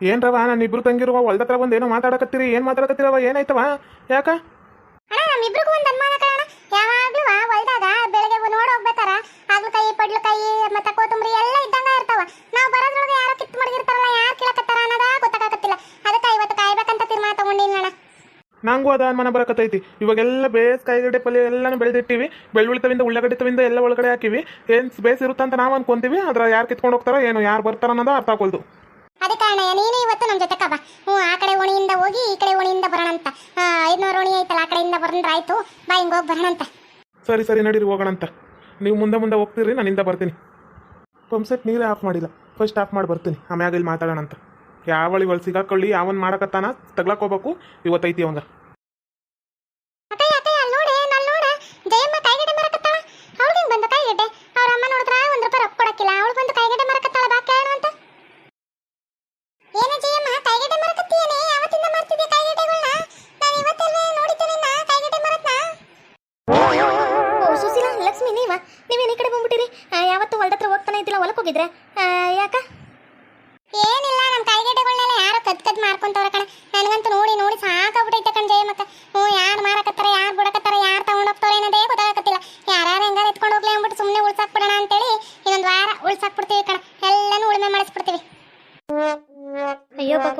ಏನ್ರವ? ನಾನು ಇಬ್ರು ತಂಗಿರುವ ಹೊಲ್ದತ್ರ ಬಂದು ಏನೋ ಮಾತಾಡಕತ್ತೀರಿ ಏನು ಮಾತಾಡಕತ್ತೀರವ? ಏನಾಯ್ತವ? ಯಾಕ? ಅಣ್ಣ ನಮ್ಮಿಬ್ರಿಗೂ ಒಂದು ಅನುಮಾನ ಕಾರಣ ಯಾವಾಗ್ಲೂ ಹೊಲ್ದಾಗ ಬೆಳಗ್ಗೆ ನೋಡ್ ಹೋಗ್ಬೇಕಾರ? ಹಾಗಲಕಾಯಿ ಪಡ್ಲಕಾಯಿ ಮತ್ತೆ ಕೊತ್ತಂಬರಿ ಎಲ್ಲ ಇದ್ದಂಗ ಇರ್ತಾವ. ನಾವು ಬರೋದ್ರೊಳಗೆ ಯಾರೋ ಕಿತ್ತು ಮಡಗಿರ್ತಾರಲ್ಲ ಯಾರು ಕೇಳಕತ್ತಾರ ಅನ್ನೋದ ಗೊತ್ತಾಗತ್ತಿಲ್ಲ ಅದಕ್ಕೆ ಇವತ್ತು ಕಾಯ್ಬೇಕಂತ ತೀರ್ಮಾನ ತಗೊಂಡಿನಿ ಅಣ್ಣ. ನಂಗೂ ಅದ ಅನುಮಾನ ಬರಕತ್ತೈತಿ. ಇವಾಗೆಲ್ಲ ಬೇಸ್ ಕಾಯಿಗಡ್ಡೆ ಪಲ್ಯ ಎಲ್ಲಾನು ಬೆಳೆದಿಟ್ಟಿವಿ. ಬೆಳ್ಳುಳ್ಳಿ ತವಿಂದ ಉಳ್ಳಾಗಡ್ಡಿ ತವಿಂದ ಎಲ್ಲ ಒಳಗಡೆ ಹಾಕಿವಿ. ಏನು ಬೇಸ್ ಇರುತ್ತಂತ ನಾವು ಅನ್ಕೊಂತೀವಿ. ಅದ್ರ ಯಾರು ಕಿತ್ಕೊಂಡು ಹೋಗ್ತಾರೋ ಏನು ಯಾರು ಬರ್ತಾರ ಅನ್ನೋದು ಅರ್ಥ ಆಗೋಲ್ದು ಅದಕ್ಕೆ ಕಾರಣ, ನೀನು ಇವತ್ತು ನಮ್ಮ ಜೊತೆ ಕಬ ಹ್ಞೂ, ಆ ಕಡೆ ಓಣಿಯಿಂದ ಹೋಗಿ, ಈ ಕಡೆ ಓಣಿಯಿಂದ ಬರೋಣಂತ. ಐದ್ನೂರು ಓಣಿ ಐತಲ್ಲ, ಆ ಕಡೆಯಿಂದ ಬರೋಣ ಆಯಿತು ಬಾ, ಹಿಂಗೆ ಹೋಗಿ ಬರೋಣಂತ. ಸರಿ ಸರಿ, ನಡೀರಿ, ಹೋಗೋಣಂತ. ನೀವು ಮುಂದೆ ಮುಂದೆ ಹೋಗ್ತೀರಿ ನಾನಿಂದ ಬರ್ತೀನಿ. ಪಂಪ್ಸೆಟ್ ನೀರೇ ಆಫ್ ಮಾಡಿಲ್ಲ. ಫಸ್ಟ್ ಆಫ್ ಮಾಡಿ ಬರ್ತೀನಿ. ಆಮ್ಯಾಗ ಇಲ್ಲಿ ಮಾತಾಡೋಣಂತ. ಯಾವಳಿ ಒಳಗೆ ಸಿಗಾಕೊಳ್ಳಿ ಯಾವನ್ ಮಾಡಕತ್ತಾನ ತಗ್ಲಾಕೋಬೇಕು ಇವತ್ತೈತಿ ಅವಂಗ.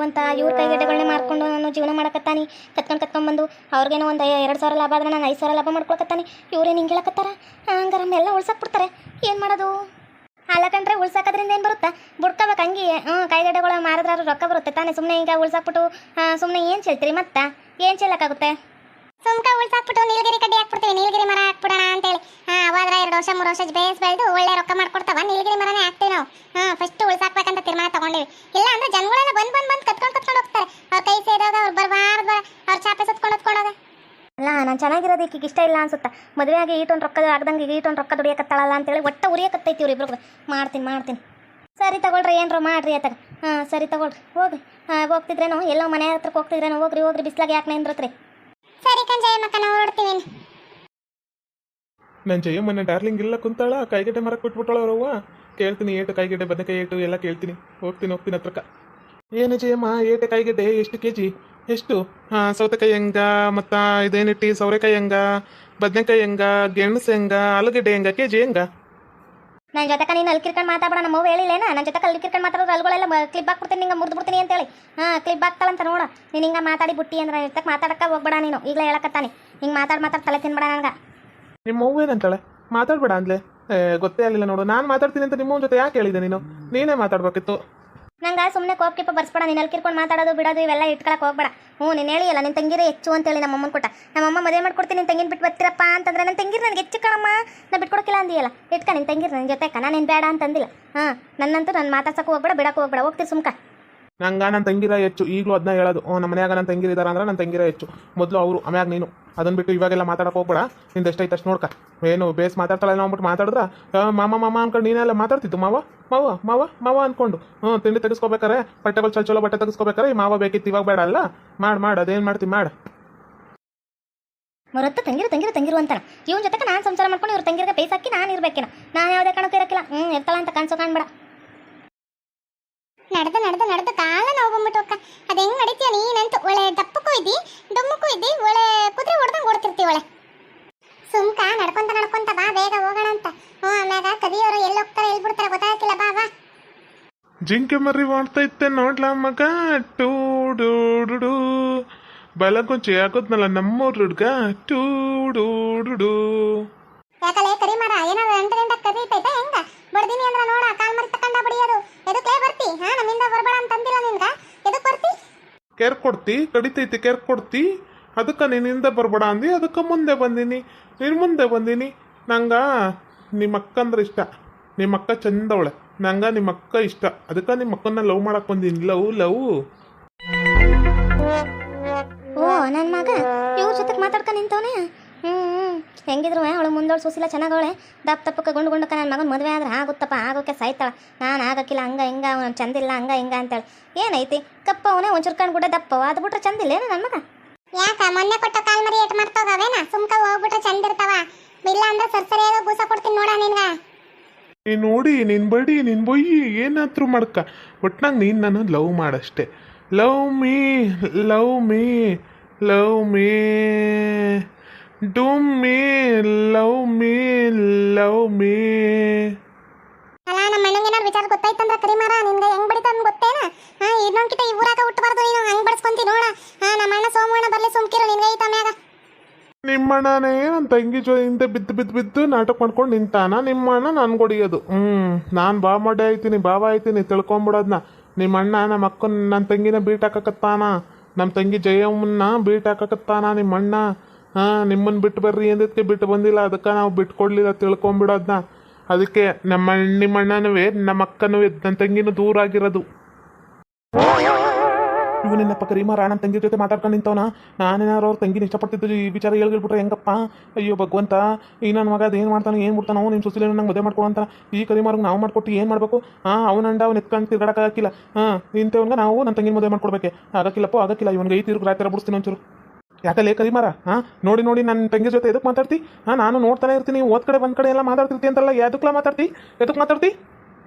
ಭಗವಂತ ಇವ್ರ ಕೈಗಡ್ಡೆಗಳನ್ನೇ ಮಾರ್ಕೊಂಡು ನಾನು ಜೀವನ ಮಾಡಕತ್ತಾನಿ. ಕತ್ಕೊಂಡು ಕತ್ಕೊಂಡ್ಬಂದು ಅವ್ರಿಗೇನೋ ಒಂದು ಎರಡು ಸಾವಿರ ಲಾಭ ಆದ್ರೆ ನಾನು ಐದು ಸಾವಿರ ಲಾಭ ಮಾಡ್ಕೊಳಕತ್ತಾನೆ. ಇವ್ರೇನು ಹಿಂಗೆ ಹೇಳಕತ್ತಾರ? ಹಂಗಾರ ಎಲ್ಲ ಉಳ್ಸಾಕ್ಬಿಡ್ತಾರೆ ಏನು ಮಾಡೋದು? ಅಲ್ಲ ಕಂಡ್ರೆ ಉಳ್ಸಾಕೋದ್ರಿಂದ ಏನು ಬರುತ್ತಾ? ಬುಡ್ಕೋಬೇಕು ಹಂಗೆ. ಹ್ಞೂ ಕೈಗಡ್ಡೆಗಳು ಮಾರಿದ್ರೆ ರೊಕ್ಕ ಬರುತ್ತೆ ತಾನೇ. ಸುಮ್ಮನೆ ಈಗ ಉಳ್ಸಾಕ್ಬಿಟ್ಟು ಸುಮ್ಮನೆ ಏನು ಚೆಲ್ತೀರಿ ಮತ್ತೆ? ಏನು ಚೆಲ್ಲಕ್ಕಾಗುತ್ತೆ ಸುಮ್ಕ ಉಳ್ಸಾಕ್ಬಿಟ್ಟು ನೀಲಗಿರಿ ಕಡ್ಡಿ ಹಾಕ್ಬಿಡ್ತೀವಿ ನೀಲಗಿರಿ ಮರ ಹಾಕ್ಬಿಡೋಣ ಅಂತೇಳಿ. ಹಾ ಅವಾದ್ರ ಎರಡು ವರ್ಷ, ಮೂರು ವರ್ಷ ಬೇಸ್ ಬೆಳೆದು ಒಳ್ಳೆ ರೊಕ್ಕ ಮಾಡ್ಕೊಡ್ತಾವ. ನೀಲಗಿರಿ ಮರನೇ ಹಾಕ್ತೀವಿ ನಾವು. ಹಾ ಫಸ್ಟ್ ಉಳ್ಸಾಕ್ಬೇಕಂತ ತೀರ್ಮಾನ ತಗೊಂಡಿವಿ. ಇಲ್ಲ ಅಂದ್ರೆ ಜನಗಳೆಲ್ಲ ಬಂದ್ ಬಂದ್ ಬಂದ್ ಕತ್ಕೊಂಡು ಕತ್ಕೊಂಡು ಹೋಗ್ತಾರೆ. ಅವ್ರ ಕೈ ಸೇರಿದಾಗ ಅವ್ರು ಬರಬಾರ್ದು ಅವ್ರ ಚಾಪೆ ಸುತ್ಕೊಂಡು ಹೊತ್ಕೊಂಡೋಗ. ಅಲ್ಲ, ನಾನು ಚೆನ್ನಾಗಿರೋದು ಈಕಿಗೆ ಇಷ್ಟ ಇಲ್ಲ ಅನ್ಸುತ್ತೆ? ಮದುವೆಯಾಗಿ ಈಟೊಂದು ರೊಕ್ಕ ಆಗ್ದಂಗೆ ಈಗ ಈಟೊಂದು ರೊಕ್ಕ ದುಡಿಯಕತ್ತಾಳಲ್ಲ ಅಂತೇಳಿ ಒಟ್ಟ ಉರಿಯಕತ್ತೈತಿ ಇವ್ರಿಬ್ರು ಮಾಡ್ತೀನಿ ಮಾಡ್ತೀನಿ. ಸರಿ ತಗೊಳ್ರಿ, ಏನ್ರ ಮಾಡ್ರಿ ಆತಾಗ. ಹಾಂ, ಸರಿ ತಗೊಳ್ರಿ. ಹೋಗ್ರಿ. ಹಾಂ, ಹೋಗ್ತಿದ್ರೇನೋ? ಎಲ್ಲೋ ಮನೆ ಹತ್ರಕ್ಕೆ ಹೋಗ್ತಿದ್ರೇನೋ? ಹೋಗ್ರಿ ಹೋಗ್ರಿ. ಬಿಸ್ಲಾಗ ಯಾಕೆ ನಿಂದ್ರತ್ರಿ? ಸರಿ ಕಂಜಯಮ್ಮಕ್ಕ ನಾವು ಹೊರಡ್ತೀವಿ ನನ್ನ ಜಯಮ್ಮನ ಡಾರ್ಲಿಂಗ್ ಇಲ್ಲ ಕುಂತಾಳ, ಕೈಗಡ್ಡೆ ಮರಕ್ಕೆ ಬಿಟ್ಬಿಟ್ಟಾಳ ಅವ್ರವ್ವ. ಕೇಳ್ತೀನಿ, ಏಟು ಕೈಗಡ್ಡೆ, ಬದನೆಕಾಯಿ ಏಟು ಎಲ್ಲ ಕೇಳ್ತೀನಿ. ಹೋಗ್ತೀನಿ ಹೋಗ್ತೀನಿ ಹತ್ರಕ್ಕ. ಏನು ಜಯಮ್ಮ ಏಟು ಕೈಗಡ್ಡೆ, ಎಷ್ಟು ಕೆ ಜಿ ಎಷ್ಟು? ಹಾಂ, ಸೌತೆಕಾಯಿ ಹೆಂಗ, ಮತ್ತು ಇದೇನಿಟ್ಟಿ, ಸೌರೆಕಾಯಿ ಹೆಂಗ, ಬದನೆಕಾಯಿ ಹೆಂಗ, ಗೆಣಸು ಹೆಂಗ, ಆಲೂಗಡ್ಡೆ ಹೆಂಗ ಕೆ ಜಿ ಹೆಂಗ? ನನ್ನ ಜೊತೆ ನೀನು ಅಲ್ಲಿ ಕಿರ್ಕೊಂಡು ಮಾತಾಡೋಣ ನಮ್ಮ ಹೇಳಿಲ್ಲೇನ? ನನ್ನ ಜೊತೆ ಅಲ್ಲಿ ಕಿರ್ಕೊಂಡು ಮಾತಾಡೋದು ಅಲ್ಗಳೆಲ್ಲ ಕ್ಲಿಪ್ ಹಾಕ್ಬಿಡ್ತೀನಿ, ನಿಂಗೆ ಮುರಿದು ಬಿಡ್ತೀನಿ ಅಂತೇಳಿ ಹಾಂ ಕ್ಲಿಪ್ ಹಾಕ್ತಾಳಂತ ನೋಡ. ನೀನು ಹಿಂಗೆ ಮಾತಾಡಿ ಬಿಟ್ಟಿ ಅಂದ್ರೆ ಜೊತೆ ಮಾತಾಡಕ್ಕೆ ಹೋಗ್ಬೇಡ ನೀನು. ಈಗಲೇ ಹೇಳಕತ್ತಾನೆ. ಹಿಂಗೆ ಮಾತಾಡಿ ಮಾತಾಡಿ ತಲೆ ತಿನ್ಬೇಡ ನನಗೆ ನಿಮ್ಮ ಅವ್ವ ಏನಂತಾಳೆ? ಮಾತಾಡ್ಬೇಡ ಅಂದ್ಲೆ. ಗೊತ್ತೇ ಆಗಲಿಲ್ಲ ನೋಡು. ನಾನು ಮಾತಾಡ್ತೀನಿ ಅಂತ ನಿಮ್ಮ ಜೊತೆ ಯಾಕೆ ಹೇಳಿದೆ ನೀನು? ನೀನೇ ಮಾತಾಡ್ಬೇಕಿತ್ತು. ನಂಗೆ ಸುಮ್ಮನೆ ಕೋಪ ಕಿಪ್ಪ ಬರ್ಸ್ಬೇಡ, ನೀನು ಅಲ್ಲಿ ಕಿರ್ಕೊಂಡು ಮಾತಾಡೋದು, ಬಿಡೋದು, ಇವೆಲ್ಲ ಇಟ್ಕೊಳಕ್ಕೆ ಹೋಗ್ಬೇಡ. ಹ್ಞೂ, ನೀನು ಹೇಳಿಯಲ್ಲ ನಿನ್ನ ತಂಗಿರೇ ಹೆಚ್ಚು ಅಂತೇಳಿ ನಮ್ಮ ಅಮ್ಮನ ಕೊಟ್ಟ. ನಮ್ಮ ಅಮ್ಮ ಮದುವೆ ಮಾಡ್ಕೊಡ್ತೀನಿ ನಿನ್ನ ತಂಗಿನ ಬಿಟ್ಟು ಬರ್ತೀರಪ್ಪ ಅಂತಂದ್ರೆ ನನ್ನ ತಂಗಿರು ನನಗೆ ಹೆಚ್ಚು ಕಣಮ್ಮ. ನಾ ಬಿಟ್ಕೊಡಕ್ಕಿಲ್ಲ ಅಂದಿಯಲ್ಲ. ಇಟ್ಕ ನಿನ್ನ ತಂಗಿರು ನನ್ನ ಜೊತೆ ನಾನು ನೀನು ಬೇಡ ಅಂತಂದಿಲ್ಲ. ಹಾಂ, ನನ್ನಂತೂ ನಾನು ಮಾತಾಡ್ಸೋಕೆ ಹೋಗ್ಬೇಡ, ಬಿಡಕ್ಕೆ ಹೋಗ್ಬೇಡ. ಹೋಗ್ತೀರಿ ಸುಮ್ಕ. ನಂಗೆ ನನ್ನ ತಂಗಿರ ಹೆಚ್ಚು, ಈಗಲೂ ಅದನ್ನ ಹೇಳೋದು ನಮ್ಮ ಮನ್ಯಾಗ ನನ್ನ ತಂಗಿರ ಇದಾರ ಅಂದ್ರೆ ನನ್ನ ತಂಗಿರ ಹೆಚ್ಚು. ಮೊದಲು ಅವರು ಆಮ್ಯಾಗ ನೀನು ಅದನ್ನ ಬಿಟ್ಟು ಇವಾಗೆಲ್ಲ ಮಾತಾಡಕ್ಕೆ ಹೋಗ್ಬೇಡ, ನಿಂದು ಎಷ್ಟೈತೆ ಅಷ್ಟು ನೋಡ್ಕ. ಏನು, ಬೇಸ್ ಮಾತಾಡ್ತಾಳೆ ಅಂದ್ಬಿಟ್ಟು ಮಾತಾಡಿದ್ರ? ಮಾಮಾ, ಮಾಮ ಅನ್ಕೊಂಡು ನೀನೆಲ್ಲ ಮಾತಾಡ್ತಿತ್ತು ಮಾವ ಮಾವ ಮಾವ ಮಾವ ಅನ್ಕೊಂಡು. ಹ್ಞೂ ತಿಂಡಿ ತೆಗಿಸ್ಕೋಬೇಕಾರೆ ಬಟ್ಟೆಗಳು ಚಲೋ ಚಲೋ ಬಟ್ಟೆ ತೆಗಿಸ್ಕೋಬೇಕಾರೆ, ಈ ಮಾವ ಬೇಕಿತ್ತು, ಇವಾಗ ಬೇಡ ಅಲ್ಲ, ಮಾಡಿ ಮಾಡಿ, ಅದೇನು ಮಾಡ್ತೀವಿ ಮಾಡು. ಮರತ್ತು ತಂಗಿರು ತಂಗಿರು ತಂಗಿರು ಅಂತಾನ ಇವನ್ ಜೊತೆಗೆ ನಾನು ಸಂಸಾರ ಮಾಡ್ಕೊಂಡು ಇವ್ರ ತಂಗಿರಿಗೆ ಬೇಸಾಕಿ ನಾನು ಇರ್ಬೇಕೇನ. ನಾನು ಯಾವುದೇ ಕಾರಣಕ್ಕೂ ಇರಕ್ಕಿಲ್ಲ. ಹ್ಞೂ ಇರ್ತಾಳ ಅಂತ ಕಾಣಿಸೋ ಕಾಣ್ಬೇಡ ನಡೆದು ನಡೆದು ನಡೆದು ಕಾಲ ನೋವು ಅದು ಹೆಂಗ್ ನಡೀತೀಯ ನೀನಂತೂ? ಒಳ್ಳೆ ದಪ್ಪಕ್ಕೂ ಇದ್ದಿ, ಡುಮ್ಮಕ್ಕೂ ಇದ್ದಿ, ಒಳ್ಳೆ ಕುದುರೆ ಹೊಡ್ದಂಗೆ ಓಡ್ತಿರ್ತೀವಿ ಒಳ್ಳೆ. ಸುಮ್ಕ, ನಡ್ಕೊಂತ ನಡ್ಕೊಂತ ಬಾ, ಬೇಗ ಹೋಗೋಣ ಅಂತ. ಹ್ಞೂ, ಆಮ್ಯಾಗ ಕದಿಯವರು ಎಲ್ಲಿ ಹೋಗ್ತಾರೆ, ಎಲ್ಲಿ ಬಿಡ್ತಾರೆ ಬಾ ಬಾ. ಜಿಂಕೆ ಮರಿ ಮಾಡ್ತೈತೆ ನೋಡ್ಲ ಮಗ? ಟೂ, ಡೂ, ಡು ಬಲಗುಂಚಿ ನಮ್ಮೂರು ಹುಡ್ಗ? ಟೂ ಡೂ, ಡು ಡು ಯಾಕಲೆ ಕರಿ ಮರ ಏನಾದ್ರು ಎಂಟು ಗಂಟೆ ಕದೀತೈತ ಹೆಂಗ ಬಡ್ದಿನಿ ಅಂದ್ರ ನೋಡ ಕಾಲ್ ಮರಿ ತಕೊಂಡ ಬಡಿಯೋದು ಎದಕ್ಕೆ ಬರ್ತಿ ಹಾ ನಮ್ಮಿಂದ ಬರ್ಬೇಡ ಅಂತಂದಿಲ್ಲ ನಿನ್ಗ ಎದಕ್ ಬರ್ತಿ ಕೇರ್ ಕೊಡ್ತಿ, ಕಡಿತೈತಿ ಕೇರ್ ಕೊಡ್ತಿ, ಅದಕ್ಕೆ ನಿನ್ನಿಂದ ಬರ್ಬೇಡ ಅಂದಿ, ಅದಕ್ಕೆ ಮುಂದೆ ಬಂದೀನಿ ನಿನ್ನ ಮುಂದೆ ಬಂದೀನಿ. ನಂಗೆ ನಿಮ್ಮ ಅಕ್ಕ ಅಂದ್ರೆ ಇಷ್ಟ, ನಿಮ್ಮ ಅಕ್ಕ ಚಂದವಳೆ ನಂಗೆ ನಿಮ್ಮ ಅಕ್ಕ ಇಷ್ಟ, ಅದಕ್ಕೆ ನಿಮ್ಮ ಅಕ್ಕನ ಲವ್ ಮಾಡಕ್ಕೆ ಬಂದೀನಿ. Love love. ಓ ನನ್ನ ಮಗ, ಇವ್ರ ಜೊತೆಗೆ ಮಾತಾಡ್ಕ ನಿಂತವನೇ? ಹೆಂಗಿದ್ರು ಅವಳು ಮುಂದೋಳು ಸೂಸಿಲ್ಲ ಚೆನ್ನಾಗವಳೆ. ದಪ್ಪ ತಪ್ಪಕ್ಕೆ ಗುಂಡು ಗುಂಡಕ್ಕೆ ನನ್ನ ಮಗನ ಮದುವೆ ಆದ್ರೆ ಆಗುತ್ತಪ್ಪ ಆಗೋಕೆ ಸಾಯ್ತಾಳ. ನಾನು ಆಗಕ್ಕಿಲ್ಲ ಹಂಗ ಹಿಂಗ ಅವನು ಚಂದಿಲ್ಲ ಹಂಗ ಹಿಂಗ ಅಂತೇಳಿ. ಏನೈತಿ? ಕಪ್ಪ ಅವನೇ ಒಂಚೂರು ಕಣ್ಣು ದಪ್ಪ ದಪ್ಪವ ಅದು ಬಿಟ್ರೆ ಚಂದಿಲ್ಲ ಏನು ನನ್ನ ಮಗ? ಯಾಕ ಮೊನ್ನೆ ಕೊಟ್ಟ ಕಾಲ್ ಮರಿ ಏಟ್ ಮಾಡ್ತೋಗವೇನ ಸುಮ್ಕ ಹೋಗ್ಬಿಟ್ರೆ ಚಂದ ಇರ್ತಾವ. ಇಲ್ಲ ಅಂದ್ರೆ ಸರಿಯಾದ ಬೂಸ ಕೊಡ್ತೀನಿ ನೋಡ ನಿನ್ಗ. ನೀ ನೋಡಿ ನಿನ್ ಬಡಿ ನಿನ್ ಬೊಯ್ಯಿ ಏನಾದ್ರು ಮಾಡ್ಕ. ಒಟ್ನಾಗ ನೀನ್ ನನ್ನ love ಮಾಡಷ್ಟೆ. Love me love me love me. Do me love me love me. ಅಲ್ಲ ನಮ್ಮ ಅಣ್ಣಂಗೆ ಏನಾರು ವಿಚಾರ ಗೊತ್ತಾಯ್ತಂದ್ರ ಕರಿಮಾರ ನಿನ್ಗೆ ಹೆಂಗ್ ಬಡಿತಾನ ಗೊತ್ತೇನ? ಹಾ ಇನ್ನೊಂದ್ಕಿತ ಈ ಊರಾಗ ಹುಟ್ಟಬಾರ್ದು ನೀನು ಹಂಗ್ ಬಡ್ಸ್ಕೊಂತಿ ನೋಡ. ಹಾ ನಮ್ಮ ಅಣ್ಣ ಸೋಮಣ್ಣ ಬರ್ಲಿ ಸುಮ್ಕಿರು ನಿನ್ಗೆ ಐತ ಮ್ಯಾಗ. ನಿಮ್ಮಣ್ಣನೇ ನನ್ನ ತಂಗಿ ಜೊ ಹಿಂದೆ ಬಿದ್ದು ಬಿದ್ದು ಬಿದ್ದು ನಾಟಕ ಮಾಡ್ಕೊಂಡು ನಿಂತಾನ ನಿಮ್ಮಣ್ಣ ನಾನು ಹೊಡಿಯೋದು ಹ್ಞೂ ನಾನು ಬಾ ಮಡೆ ಆಯ್ತೀನಿ ಬಾವ ಆಯ್ತೀನಿ ತಿಳ್ಕೊಂಬಿಡೋದ್ನ. ನಿಮ್ಮ ಅಣ್ಣ ನಮ್ಮ ಅಕ್ಕನ ನನ್ನ ತಂಗಿನ ಬೀಟ್ ಹಾಕಕತ್ತಾನ. ನಮ್ಮ ತಂಗಿ ಜಯಮ್ಮನ್ನ ಬೀಟ್ ಹಾಕಕತ್ತಾನ ನಿಮ್ಮ ಅಣ್ಣ ಹಾಂ ನಿಮ್ಮನ್ನು ಬಿಟ್ಟು ಬರ್ರಿ ಎಂದಕ್ಕೆ ಬಿಟ್ಟು ಬಂದಿಲ್ಲ. ಅದಕ್ಕೆ ನಾವು ಬಿಟ್ಟು ಕೊಡಲಿಲ್ಲ ತಿಳ್ಕೊಂಬಿಡೋದ್ನ. ಅದಕ್ಕೆ ನಮ್ಮ ನಿಮ್ಮ ಅಣ್ಣನವೇ, ನಮ್ಮ ಅಕ್ಕನೂ ನನ್ನ ತಂಗಿನೂ ದೂರ ಆಗಿರೋದು. ಕರೀಮಾರ ನನ್ನ ತಂಗಿ ಜೊತೆ ಮಾತಾಡ್ಕೊಂಡು ನಿಂತವನ. ನಾನೇನಾರು ಅವ್ರ ತಂಗಿನ ಇಷ್ಟಪಡ್ತಿದ್ದು ಈ ವಿಚಾರ ಹೇಳ್ಬಿಟ್ರೆ ಹೆಂಗಪ್ಪ? ಅಯ್ಯೋ, ಭಗವಂತ. ಈ ನನ್ನ ಮಗ ಅದೇನು ಮಾಡ್ತಾನೆ, ಏನು ಬಿಡ್ತಾನೋ ನಿಮ್ಮ ಸುಸಿಲ ನಂಗೆ ಮದುವೆ ಮಾಡ್ಕೊಡು ಅಂತ ಈ ಕರಿಮಾರಂಗೆ ನಾವು ಮಾಡ್ಕೊಟ್ಟು ಏನು ಮಾಡಬೇಕು? ಹಾಂ ಅವನಂಡ ಅವ್ನು ಎತ್ಕೊಂಡು ತಿರ್ಗಾಡಕ್ಕಾಗಿಲ್ಲ ಹಾಂ ಇಂಥವ್ನಿಗೆ ನಾವು ನನ್ನ ತಂಗಿನ ಮದುವೆ ಮಾಡ್ಕೊಡ್ಬೇಕೆ. ಆಗಕ್ಕಿಲ್ಲಪ್ಪ, ಆಗಕ್ಕಿಲ್ಲ. ಇವನಿಗೆ ಐದು ತಿರುಗಿ ರಾತ್ರಿ ಬಿಡಿಸ್ತೀನಿ ಒಂಚೂರು. ಯಾಕಲ್ಲೇ ಕರಿಮಾರ? ಹಾಂ? ನೋಡಿ ನೋಡಿ ನನ್ನ ತಂಗಿ ಜೊತೆ ಎದಕ್ಕೆ ಮಾತಾಡ್ತಿ? ಹಾಂ, ನಾನು ನೋಡ್ತಾನೆ ಇರ್ತೀನಿ ಓದ್ ಕಡೆ, ಬಂದ್ ಕಡೆ ಎಲ್ಲ ಮಾತಾಡ್ತಿರ್ತಿ ಅಂತಲ್ಲ, ಎದಕ್ಲ ಮಾತಾಡ್ತಿ? ಎದಕ್ಕೆ ಮಾತಾಡ್ತಿ?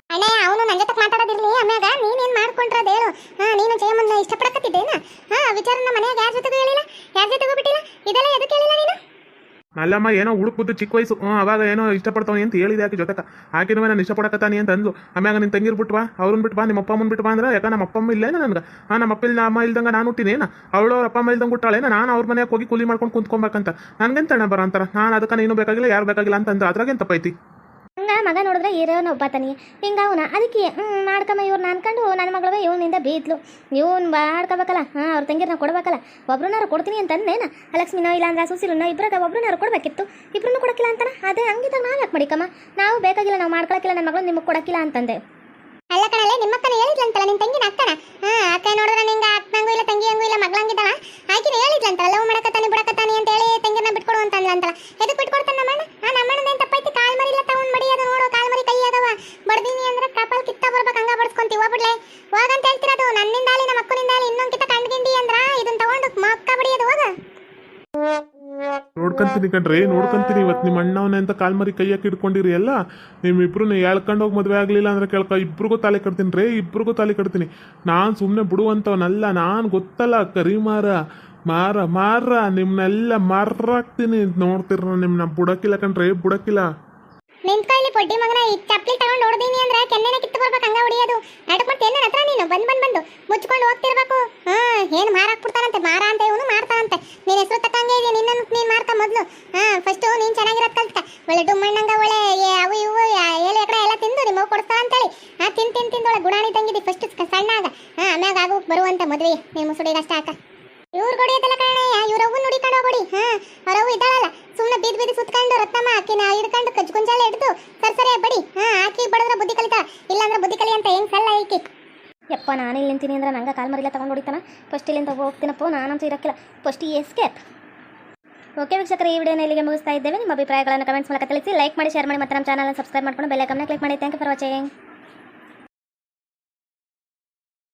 ಅಣ್ಣ, ಅವನು ನನ್ನ ಜೊತೆ ಮಾತಾಡೋದಿರ್ಲಿ ಆಮ್ಯಾಗ ನೀನೇನ್ ಮಾಡ್ಕೊಂಡ್ರದ್ ಹೇಳು. ಹಾ, ನೀನು ಜಯಮ್ಮನ್ನ ಇಷ್ಟಪಡಕತ್ತಿದ್ದೇನ? ಹಾ ವಿಚಾರ ನಮ್ಮ ಮನ್ಯಾಗ ಯಾರ ಜೊತೆಗೂ ಹೇಳಿಲ್ಲ? ಯಾರ ಜೊತೆಗೂ ಬಿಟ್ಟಿಲ್ಲ? ಇದೆಲ್ಲ ಎದಕ್ಕೆ ಹೇಳಿಲ್ಲ ನೀನು? ಅಲ್ಲಮ್ಮ ಏನೋ ಹುಡುಕ್ಬುದ್ದು ಚಿಕ್ಕ ವಯಸ್ಸು ಹ್ಞೂ ಅವಾಗ ಏನೋ ಇಷ್ಟಪಡ್ತಾವೆ ಅಂತ ಹೇಳಿದೆ ಆಕೆ ಜೊತೆಗೆ ಆಕಿನೂ ನಾನು ಇಷ್ಟಪಡಕತ್ತಾನಿ ಅಂತ ಅಂದ್ಲು. ಆಮ್ಯಾಗ ನಿನ್ನ ತಂಗಿರ್ ಬಿಟ್ವಾ ಅವ್ರನ್ನ ಬಿಟ್ಟು ಬಾ ನಿಮ್ಮ ಅಪ್ಪ ಅಮ್ಮನ ಬಿಟ್ಟು ಬಾ ಅಂದ್ರೆ, ಯಾಕೆ ನಮ್ಮ ಅಪ್ಪ ಅಮ್ಮ ಇಲ್ಲೇನ ನನಗೆ? ಹಾಂ, ನಮ್ಮ ಅಪ್ಪ ನಮ್ಮ ಅಮ್ಮ ಇಲ್ದಂಗೆ ನಾನು ಹುಟ್ಟಿನೇನ? ಅವಳು ಅವ್ರ ಅಪ್ಪ ಅಮ್ಮ ಇಲ್ದಂಗೆ ಹುಟ್ಟಾಳೇನ? ನಾನು ಅವ್ರ ಮನೆಗೆ ಹೋಗಿ ಕೂಲಿ ಮಾಡ್ಕೊಂಡು ಕುಂತ್ಕೊಬೇಕಂತ. ನನಗೆಂತ ಅಣ್ಣ ಬರ ಅಂತಾರೆ? ನಾನು ಅದಕ್ಕೆ ನೀನು ಬೇಕಾಗಿಲ್ಲ, ಯಾರು ಬೇಕಾಗಿಲ್ಲ ಅಂತ ಅದ್ರಾಗೆ ಅದ್ರಾಗೇನು ತಪ್ಪೈತಿ ಹಂಗ ಮಗ ನೋಡಿದ್ರೆ ಇರೋನ ಒಬ್ಬತಾನಿ ಹಿಂಗ ಅವನ. ಅದಕ್ಕೆ ಮಾಡ್ಕಮ್ಮ ಇವ್ರನ್ನ ಅನ್ಕೊಂಡು ನನ್ನ ಮಗಳವೆ ಇವನಿಂದ ಬೀದ್ಲು. ಇವನ್ ಮಾಡ್ಕೋಬೇಕಲ್ಲ? ಹಾಂ, ಅವ್ರ ತಂಗಿರನ್ನ ಕೊಡ್ಬೇಕಲ್ಲ? ಒಬ್ರನ್ನಾರು ಕೊಡ್ತೀನಿ ಅಂತ ಅಂದೇನ ಲಕ್ಷ್ಮಿನೋ ಇಲ್ಲ ಅಂದ್ರೆ ಸುಸಿಲನೋ ಇಬ್ಬರಾಗ ಒಬ್ರನ್ನಾರು ಕೊಡ್ಬೇಕಿತ್ತು. ಇಬ್ರನ್ನೂ ಕೊಡಕ್ಕಿಲ್ಲ ಅಂತಾನ? ಅದೇ ಹಂಗಿದ್ದಾಗ ನಾವು ಯಾಕೆ ಮಾಡಿಕಮ್ಮ? ನಾವು ಬೇಕಾಗಿಲ್ಲ, ನಾವು ಮಾಡ್ಕೊಳಕ್ಕಿಲ್ಲ ನನ್ನ ಮಗಳು ನಿಮಗೆ ಕೊಡಕ್ಕಿಲ್ಲ ಅಂತಂದೆ. ಅಲ್ಲ ಕಣಲೆ ನಿಮ್ಮ ಅಕ್ಕನ ಹೇಳಿದ್ಲಂತಲ್ಲ, ನಿನ್ ತಂಗಿನ ಅಕ್ಕನ? ಹಾ ಅಕ್ಕ ನೋಡಿದ್ರೆ ನಿಂಗೆ ಅಕ್ಕನಂಗೂ ಇಲ್ಲ, ತಂಗಿಯಂಗೂ ಇಲ್ಲ ಮಗಳಂಗಿದ್ದಾಳ ನೋಡ್ಕೊಂತೀನಿ ಕಣ್ರಿ, ನೋಡ್ಕೊಂತೀನಿ ಇವತ್ತು ನಿಮ್ಮ ಅಣ್ಣವನೇ ಅಂತ ಕಾಲ್ಮರಿ ಮರಿ ಕೈಯಾಕಿ ಇಟ್ಕೊಂಡಿರಿ ಎಲ್ಲ. ನಿಮ್ಮಿಬ್ರು ಎಳ್ಕೊಂಡು ಹೋಗಿ ಮದುವೆ ಆಗಲಿಲ್ಲ ಅಂದ್ರೆ ಕೇಳ್ಕೊ, ಇಬ್ರಿಗೂ ತಾಲೆ ಕಟ್ತೀನಿ ರೀ, ಇಬ್ರಿಗೂ ತಾಲೆ ಕಟ್ತೀನಿ. ನಾನು ಸುಮ್ಮನೆ ಬಿಡುವಂತವನಲ್ಲ ನಾನು ಗೊತ್ತಲ್ಲ ಕರಿಮಾರ ಮಾರ ಮಾರ ನಿಮ್ಮನ್ನೆಲ್ಲ ಮಾರಾಕ್ತೀನಿ ನೋಡ್ತಿರ ನಿಮ್ಮನ್ನ ಬುಡಕಿಲ್ಲ ಕಣ್ರಿ, ಬುಡಕಿಲ್ಲ. ಇಲ್ಲಿ ಮಗನ ಈ ಚಪ್ಪಲಿ ತಗೊಂಡು ಹೊಡೆದೀನಿ ಅಂದ್ರೆ ಕೆನ್ನೆನ ಕಿತ್ತು ಬರ್ಬೇಕು, ಹಂಗ ಹೊಡಿಯೋದು. ಮಾಡ್ತಿ ಏನ ಹತ್ರ ನೀನು? ಬಂದ್ ಬಂದ್, ಬಂದು. ಮುಚ್ಕೊಂಡು ಹೋಗ್ತಿರ್ಬೇಕು. ಹಾ, ಏನು ಮಾರಾಕ್ ಬಿಡ್ತಾರಂತೆ ಮಾರ ಅಂತ ಇವನು ಮಾಡ್ತಾನಂತೆ. ನೀನ್ ಹೆಸರು ತಕ್ಕಂಗೆ ಇದೆ ನಿನ್ನ ನೀನ್ ಮಾಡ್ತಾ ಮೊದ್ಲು. ಹಾ ಫಸ್ಟ್ ನೀನ್ ಚೆನ್ನಾಗಿರೋದ್ ಕಲ್ತ ಒಳ್ಳೆ ಡುಮ್ಮಣ್ಣಂಗ ಒಳ್ಳೆ ಅವು ಇವು ಎಲೆ ಎಕಡೆ ಎಲ್ಲ ತಿಂದು ನಿಮ್ಮ ಕೊಡ್ತಾ ಅಂತೇಳಿ. ಹಾ, ತಿನ್ ತಿನ್ ತಿಂದೊಳ ಗುಣಾಣಿ ತಂಗಿದಿ ಫಸ್ಟ್ ಸಣ್ಣಾಗ. ಹಾ, ಆಮ್ಯಾಗ ಆಗು, ಬರುವಂತ ಮದ್ವೆ. ನಿಮ್ಮ ಸುಡಿಗೆ ಅಷ್ಟ ಹಾಕ. ಇವ್ರು ಕೊಡಿಯದಲ್ಲ ಕಣಯ್ಯ ಇವ್ರ ಅವ್ವ ನುಡಿಕೊಂಡು ಹೋಗ್ಬಿಡಿ ಹಾ ಅವ್ರ ಅವ್ವ ಇದ್ದಾಳಲ್ಲ ಸುಮ್ಮನೆ ಬೀದ್ ಬೀದಿ ಸುತ್ಕೊಂಡು ರತ್ನಮ್ಮ ಆಕಿನ ಹಿಡ್ಕೊಂಡು ಕಜ್ ಗುಂಜಾಲ ಹಿಡಿದು ಸರಿ ಸರಿ ಬಡಿ ಹಾ ಆಕಿ ಬಡದ್ರ ಬುದ್ಧಿ ಕಲಿತಾ ಇಲ್ಲಾಂದ್ರೆ ಬುದ್ಧಿ ಕಲಿ ಅಂತ ಹೆಂಗ್ ಸಲ್ಲ ಐಕಿ ಯಪ್ಪ ನಾನು ಇಲ್ಲಿ ನಿಂತೀನಿ ಅಂದ್ರೆ ನಂಗೆ ಕಾಲ್ ಮರಿಲ್ಲ ತಗೊಂಡು ಹೊಡಿತಾನ? ಫಸ್ಟ್ ಇಲ್ಲಿಂದ ಹೋಗ್ತೀನಪ್ಪ, ನಾನಂತೂ ಇರೋಕ್ಕಿಲ್ಲ. ಫಸ್ಟ್ ಎಸ್ಕೇಪ್ ಓಕೆ ವೀಕ್ಷಕರ, ಈ ವಿಡಿಯೋನ ಇಲ್ಲಿಗೆ ಮುಗಿಸ್ತಾ ಇದ್ದೇವೆ. ನಿಮ್ಮ ಅಭಿಪ್ರಾಯಗಳನ್ನು ಕಮೆಂಟ್ಸ್ ಮೂಲಕ ತಿಳಿಸಿ ಲೈಕ್ ಮಾಡಿ ಶೇರ್ ಮಾಡಿ, ಮತ್ತೆ ನಮ್ಮ ಚಾನಲ್ ಸಬ್ಸ್ಕ್ರೈಬ್ ಮಾಡ್ಕೊಂಡು ಬೆಲ್ ಐಕನ್ನ ಕ್ಲಿಕ್ ಮಾಡಿ. Thank you for watching